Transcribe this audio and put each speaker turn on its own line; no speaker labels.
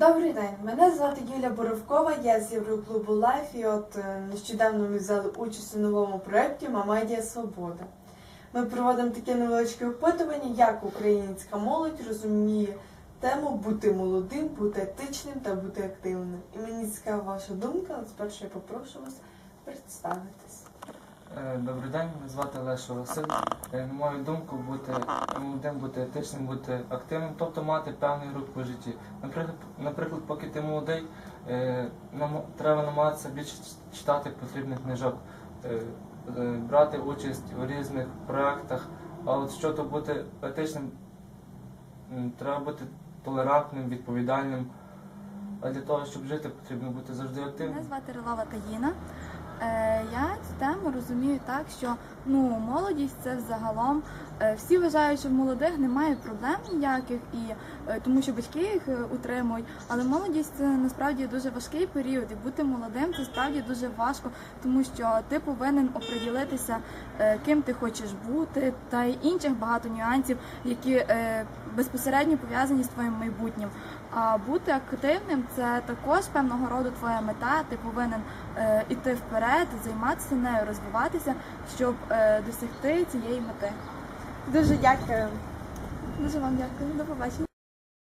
Добрий день, мене звати Юля Боровкова, я з Євроклубу Лайф і от е, нещодавно ми взяли участь у новому проєкті Мамедія Свобода. Ми проводимо таке невеличке опитування, як українська молодь розуміє тему бути молодим, бути етичним та бути активним. І мені цікава ваша думка, але спершу я попрошу вас представитись.
Е, Добрий день, мене звати Леша Василь. Е, На мою думку, бути молодим, бути етичним, бути активним, тобто мати певний рух по житті. Наприклад, наприклад, поки ти молодий, е, нам- треба намагатися більше читати потрібних книжок, брати участь у різних проєктах. А от щоб бути етичним, треба бути толерантним, відповідальним. А для того, щоб жити, потрібно бути завжди активним.
Мене звати Рилова Таїна. Розумію так, що ну молодість це взагалом. е, Всі вважають, що в молодих немає проблем ніяких, і е, тому що батьки їх е, утримують. Але молодість це насправді дуже важкий період, і бути молодим це справді дуже важко, тому що ти повинен оприділитися, ким ти хочеш бути, та й інших багато нюансів, які безпосередньо пов'язані з твоїм майбутнім. А бути активним це також певного роду твоя мета. Ти повинен іти вперед, займатися нею, розвиватися, щоб е, досягти цієї мети.
Дуже дякую.
Дуже вам дякую. До побачення.